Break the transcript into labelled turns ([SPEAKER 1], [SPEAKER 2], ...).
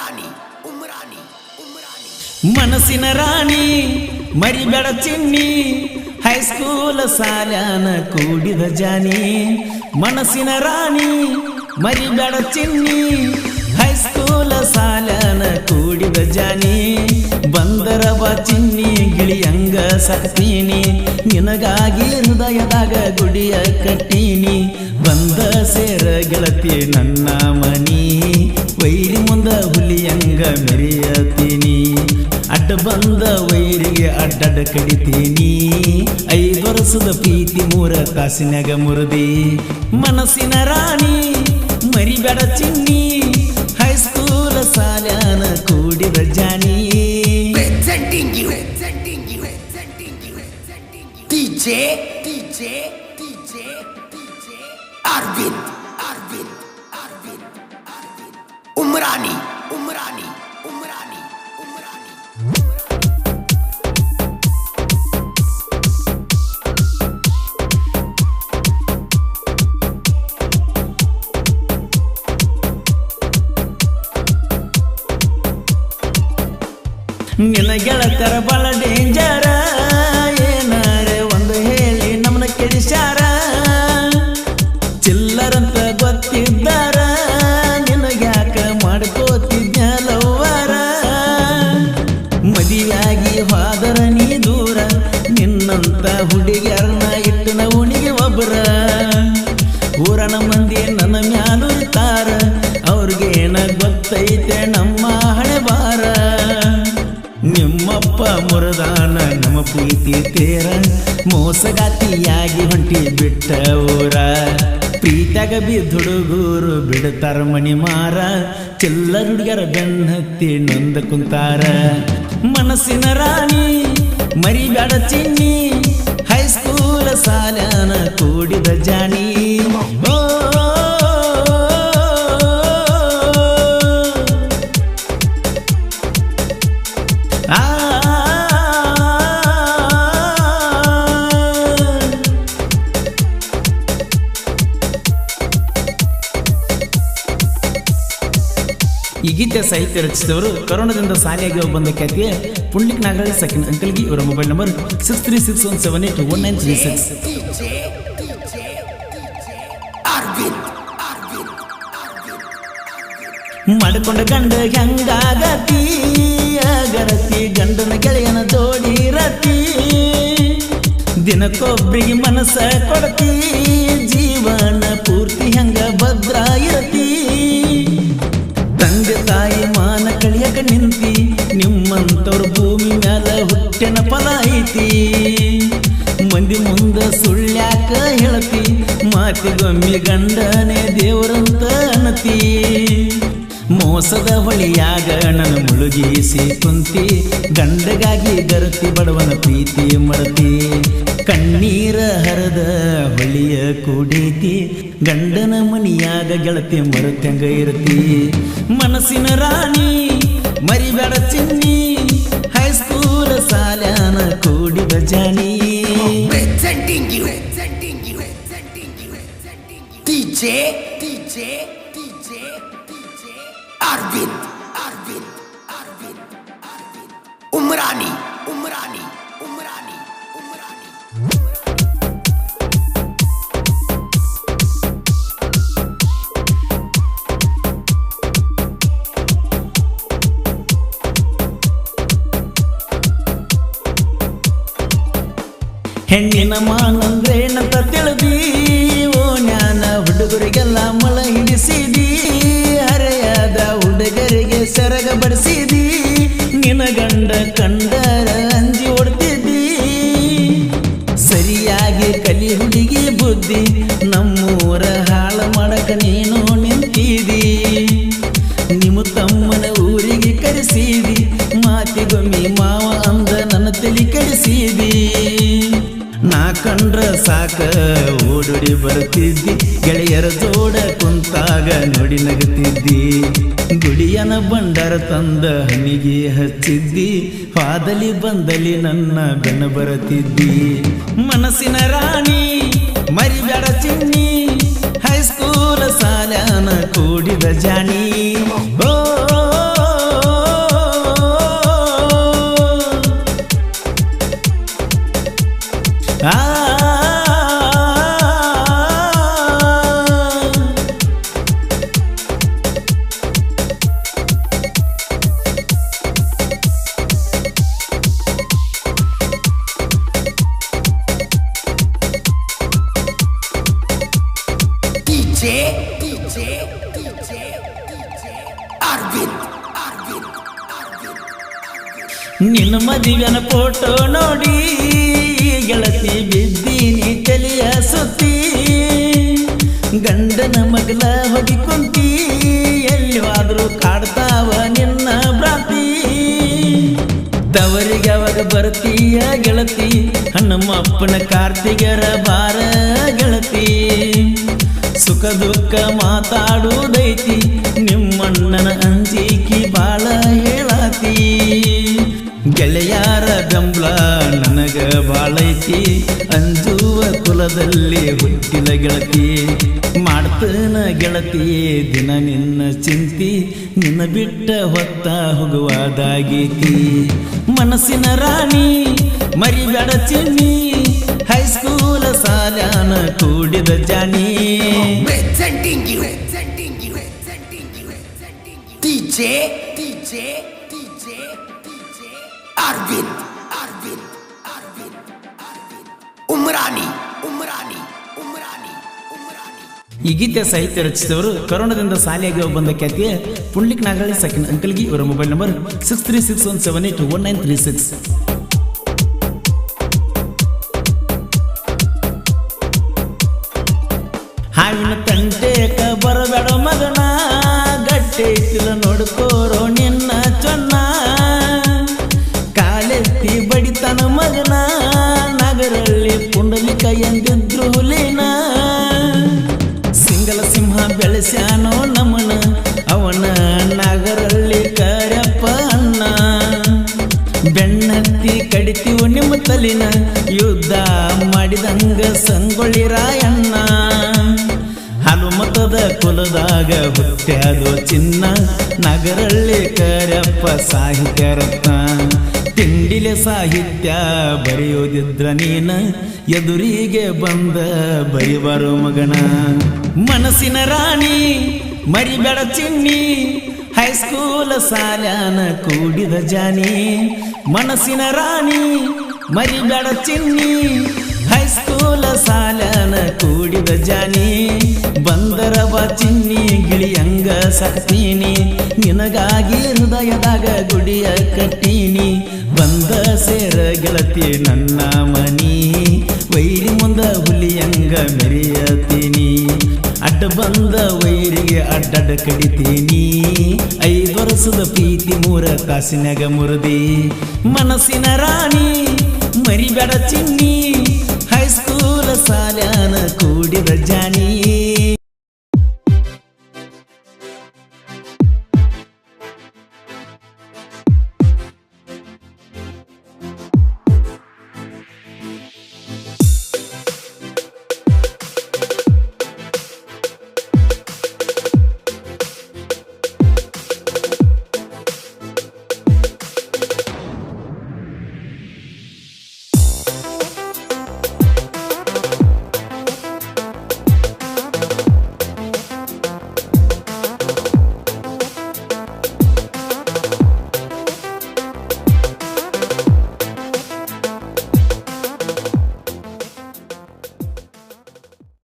[SPEAKER 1] ಉಮ್ರಾನಿ ಉಮ್ರಾನಿ
[SPEAKER 2] ಮನಸ್ಸಿನ ರಾಣಿ, ಮರಿಬೇಡ ಚಿನ್ನಿ ಹೈಸ್ಕೂಲ್ ಸಾಲನ ಕೂಡಿದ ಜಾನಿ. ಮನಸ್ಸಿನ ರಾಣಿ, ಮರಿಬೇಡ ಚಿನ್ನಿ ಹೈಸ್ಕೂಲ್ ಸಾಲನ ಕೂಡಿದ ಜಾನಿ. ಬಂದರ ಬಾ ಚಿನ್ನಿ, ಗಿಳಿಯಂಗ ಸತ್ತೀನಿ. ನಿನಗಾಗಿ ಹೃದಯದಾಗ ಗುಡಿಯ ಕಟ್ಟೀನಿ. ಬಂದ ಸೇರ ಗೆಳತಿ ನನ್ನ ಮನಿ. ವೈರಿ ಮುಂದ ಹುಲಿಯಂಗ ಮೆರೆಯತೀನಿ ಅಡ್ಡ ಬಂದ ವೈರಿಗೆ ಅಡ್ಡಡ್ಡ ಕಡಿತೀನಿ ಐದು ವರ್ಷದ ಪ್ರೀತಿ ಮೂರ ತಾಸಿನಾಗ ಮುರಿದಿ ಮನಸ್ಸಿನ ರಾಣಿ ಮರಿಬೇಡ ಚಿನ್ನಿ ಹೈಸ್ಕೂಲ್ ಸಾಲ್ಯಾನ ಕೂಡಿದ Jani
[SPEAKER 1] presenting you. Presenting you. Presenting you. Presenting you. DJ DJ DJ DJ Arvind.
[SPEAKER 2] ನಿನ್ನ ಗೆಳತರ ಬಲ ಡೇಂಜರ ಏನಾರೆ ಒಂದು ಹೇಳಿ ನಮ್ಮನ್ನ ಕೆಡಿಸ್ಯಾರ? ಚಿಲ್ಲರಂತ ಗೊತ್ತಿದ್ದಾರ? ನಿನಗ್ಯಾಕ ಮಾಡ್ಕೋತಿದ್ನಲವ್ವಾರ ಮದುವೆಯಾಗಿ ಹೋದರ ನೀ ದೂರ, ನಿನ್ನಂತ ಹುಡುಗಿಯರನ್ನ ಇಟ್ಟನ ಉಣಿಗೆ ಒಬ್ಬರ ಊರನ ಮಂದಿ ಮುರದಾನ ನಮ್ಮ ಪ್ರೀತಿ ತೇರ. ಮೋಸಗಾತಿಯಾಗಿ ಹೊಂಟಿ ಬಿಟ್ಟ ಊರ. ಪ್ರೀತಾಗ ಬಿದ್ದುಡುಗೂರು ಬಿಡ್ತಾರ ಮಣಿ ಮಾರ. ಚಿಲ್ಲರ ಹುಡುಗರ ಬೆನ್ನತ್ತಿ ನೊಂದ ಕುಂತಾರ. ಮನಸ್ಸಿನ ರಾಣಿ ಮರಿಬೇಡ ಚಿನ್ನಿ. ಹೈಸ್ಕೂಲ ಸಾಲ್ಯಾನ ಕೂಡಿದ ಜಾನಿ ಗೀತೆ ಸಾಹಿತ್ಯ ರಚಿಸಿದವರು ಕರೋನಾದಿಂದ ಸಾಲಿಯಾಗಿ ಬಂದ ಖ್ಯಾತಿಯ ಪುಂಡ್ಲಿಕ್ ನಾಗರಾಜ್ ಸಕಿನ್ ಅಂಕಲ್ಗಿ ಇವರ mobile number six three six one seven eight one nine three six ಮಾಡಿಕೊಂಡ ಗಂಡ ಹೆಂಗಾಗತಿ? ಅಗರತಿ, ಗಂಡನ ಗೆಳೆಯನ ಜೋಡಿ ರತಿ ದಿನಕ್ಕೊಬ್ರಿಗೆ ಮನಸ್ಸ ಕೊಡತಿ? ಜೀವನ ಪೂರ್ತಿ ಹೆಂಗ ಹುಟ್ಟಿನ ಫಲ ಐತಿ. ಮಂದಿ ಮುಂದ ಸುಳ್ಳ್ಯಾಕ ಹೇಳತಿ. ಮಾತಿಗೊಮ್ಮಿ ಗಂಡನೇ ದೇವರಂತ ಅನತಿ ಮೋಸದ ಹೊಳಿಯಾಗ ನನ್ನ ಮುಳುಗಿಸಿ ಕುಂತಿ. ಗಂಡಗಾಗಿ ಗರತಿ ಬಡವನ ಪ್ರೀತಿ ಮಡತಿ. ಕಣ್ಣೀರ ಹರದ ಹೊಳಿಯ ಕುಡೀತಿ. ಗಂಡನ ಮನಿಯಾಗ ಗೆಳತಿ ಮರುತ್ಯಂಗ ಇರತಿ. ಮನಸ್ಸಿನ ರಾಣಿ, ಮರಿಬೇಡ ಚಿನ್ನಿ. ಹೈಸ್ಕೂಲ್ ಸಾಲ್ಯಾನ ಕೂಡಿದ Jani
[SPEAKER 1] presenting you presenting you presenting you presenting you DJ DJ DJ DJ Arvind Arvind Arvind Arvind
[SPEAKER 2] ಹೆಣ್ಣಿನ ಮಾನಂದ್ರೇನಂತ ತಿಳಿದಿ. ಓ ಜ್ಞಾನ, ಹುಡುಗರಿಗೆಲ್ಲ ಮಳ ಹಿಡಿಸಿದಿ. ಹರೆಯಾದ ಹುಡುಗರಿಗೆ ಸೆರಗ ಬಡಿಸಿದಿ. ನಿನ ಗಂಡ ಕಂಡರ ಅಂಜಿ ಓಡ್ತಿದ್ದಿ ಸರಿಯಾಗಿ ಕಲಿ ಹುಡುಗಿ ಬುದ್ಧಿ, ನಮ್ಮೂರ ಹಾಳು ಮಾಡಕ ನೀನು ನಿಂತಿದಿ ನಿಮ್ಮ ತಮ್ಮನ ಊರಿಗೆ ಕರೆಸಿದಿ. ಮಾತಿಗೊಮ್ಮೆ ಮಾವ ಅಂದ ನನ್ನ ತಲೆ ಕರೆಸಿದಿ ಕಂಡ್ರ ಸಾಕ, ಓಡುಡಿ ಬರ್ತಿದ್ದಿ ಗೆಳೆಯರ ಜೋಡ ಕುಂತಾಗ ನೋಡಿ ನಗುತ್ತಿದ್ದಿ ಗುಡಿಯನ ಬಂಡರ ತಂದ ಹನಿಗೆ ಹಚ್ಚಿದ್ದಿ. ಪಾದಲಿ ಬಂದಲಿ ನನ್ನ ಬೆನ್ನ ಬರುತ್ತಿದ್ದಿ. ಮನಸ್ಸಿನ ರಾಣಿ ಮರಿಬೇಡ ಚಿನ್ನಿ. ಹೈಸ್ಕೂಲ್ ಸಾಲನ ಕೂಡಿದ ಜಾಣಿ. ಓ
[SPEAKER 1] DJ, DJ.
[SPEAKER 2] ನಿನ್ನ ಮದುವೆನ ಫೋಟೋ ನೋಡಿ ಗೆಳತಿ ಬಿದ್ದೀನಿ ತಲೆಯ ಸುತ್ತಿ. ಗಂಡನ ಮಗಲ ಹೊಗಿ ಕುಂತಿ ಎಲ್ಲಿವಾದರೂ ಕಾಡ್ತಾವ ನಿನ್ನ ಭ್ರಾತಿ. ದವರಿಗೆ ಅವಾಗ ಬರ್ತೀಯ ಗೆಳತಿ ಹಣ್ಣಮ್ಮಪ್ಪನ ಕಾರ್ತಿಗರ ಬಾರ ಗೆಳತಿ. ಸುಖ ದುಃಖ ಮಾತಾಡುವುದೈತಿ ನಿಮ್ಮಣ್ಣನ ಅಂಜಿಕಿ ಬಾಳ ಹೇಳತಿ. ಗೆಳೆಯಾರ ಬೆಂಬಲ ನನಗ ಬಾಳೈತಿ. ಅಂಜುವ ಕುಲದಲ್ಲಿ ಹುಟ್ಟಿದ ಗೆಳತಿ. ಮಾಡ್ತನ ಗೆಳತಿ, ದಿನ ನಿನ್ನ ಚಿಂತಿ. ನಿನ್ನ ಬಿಟ್ಟ ಹೊತ್ತ ಹೋಗುವುದಾಗೈತಿ. ಮನಸ್ಸಿನ ರಾಣಿ, ಮರಿಬೇಡ ಚಿನ್ನಿ. ಸ್ಕೂಲ ಸಾಲ್ಯಾನ ಕೂಡಿದ ಜಾನಿ
[SPEAKER 1] ಅರ್ವಿಂದ್ ಅರ್ವಿಂದ್ ಅರ್ವಿಂದ್ ಅರ್ವಿಂದ್ ಉಮ್ರಾನಿ ಉಮ್ರಾನಿ ಉಮ್ರಾನಿ ಉಮ್ರಾನಿ.
[SPEAKER 2] ಈ ಗೀತೆ ಸಾಹಿತ್ಯ ರಚಿಸಿದವರು ಕರೋನಾದಿಂದ ಸಾಲಿಯಾಗಿ ಬಂದ ಖ್ಯಾತಿಯ ಪುಂಡ್ಲಿಕ್ ನಾಗರಾಜ್ ಸಕಿನ್ ಅಂಕಲ್ಗಿ ಇವರ mobile number six three six one seven eight one nine three six ಹಾವಿನ ತಂಟೇಕ ಬರಬೇಡ ಮಗನ. ಗಟ್ಟಿ ಇಟ್ಟಿಲ್ಲ ನೋಡ್ಕೋರೋ ನಿನ್ನ ಚೊನ್ನ. ಕಾಲೆತ್ತಿ ಬಡಿತನ ಮಗನ. ನಗರಲ್ಲಿ ಪುಂಡಲಿಕ ಎಂದಿದ್ರು ಹುಲಿನ ಸಿಂಗಲ ಸಿಂಹ ಬೆಳೆಸ್ಯಾನೋ ನಮನ. ಅವನ ನಗರಲ್ಲಿ ಕರಪ್ಪ ಅನ್ನ ಬೆನ್ನತ್ತಿ ಕಡಿತೀವು ನಿಮ್ಮ ತಲಿನ. ಯುದ್ಧ ಮಾಡಿದಂಗ ಸಂಗೊಳ್ಳಿ ರಾಯಣ್ಣ. ಹನುಮತದ ಕುಲದಾಗ ಹುಟ್ಟ್ಯಾದೋ ಚಿನ್ನ, ನಗರಳ್ಳಿ ಕರಪ್ಪ ಸಾಹಿತ್ಯ ರತ್ನ. ತಿಂಡಿಲೆ ಸಾಹಿತ್ಯ ಬರೆಯೋದಿದ್ರ ನೀನ, ಎದುರಿಗೆ ಬಂದ ಬರಿಬಾರೋ ಮಗನ. ಮನಸ್ಸಿನ ರಾಣಿ, ಮರಿಬೇಡ ಚಿನ್ನಿ, ಹೈಸ್ಕೂಲ್ ಸಾಲ್ಯಾನ ಕೂಡಿದ ಜಾನಿ. ಮನಸ್ಸಿನ ರಾಣಿ, ಮರಿಬೇಡ ಚಿನ್ನಿ ಹೈಸ್ಕೂಲ ಸಾಲನ ಕೂಡಿದ ಜಾನಿ, ಬಂದರವ ಚಿನ್ನಿ, ಗಿಳಿಯಂಗ ಸತ್ತೀನಿ ನಿನಗಾಗಿ ಹೃದಯದಾಗ ಗುಡಿಯ ಕಟ್ಟೀನಿ, ಬಂದ ಸೇರ ಗೆಳತಿ ನನ್ನ ಮನಿ, ವೈರಿ ಮುಂದ ಹುಲಿಯಂಗ ಮೆರೆಯತೀನಿ, ಅಡ್ಡ ಬಂದ ವೈರಿಗೆ ಅಡ್ಡಡ್ಡ ಕಡಿತೀನಿ, ಐದು ವರ್ಷದ ಪ್ರೀತಿ ಮೂರ ಕಾಸಿನಾಗ ಮುರದಿ, ಮನಸ್ಸಿನ ರಾಣಿ ಮರಿಬೇಡ ಚಿನ್ನಿ ಹೈಸ್ಕೂಲ ಸಾಲ್ಯಾನ ಕೂಡಿದ ಜಾನಿ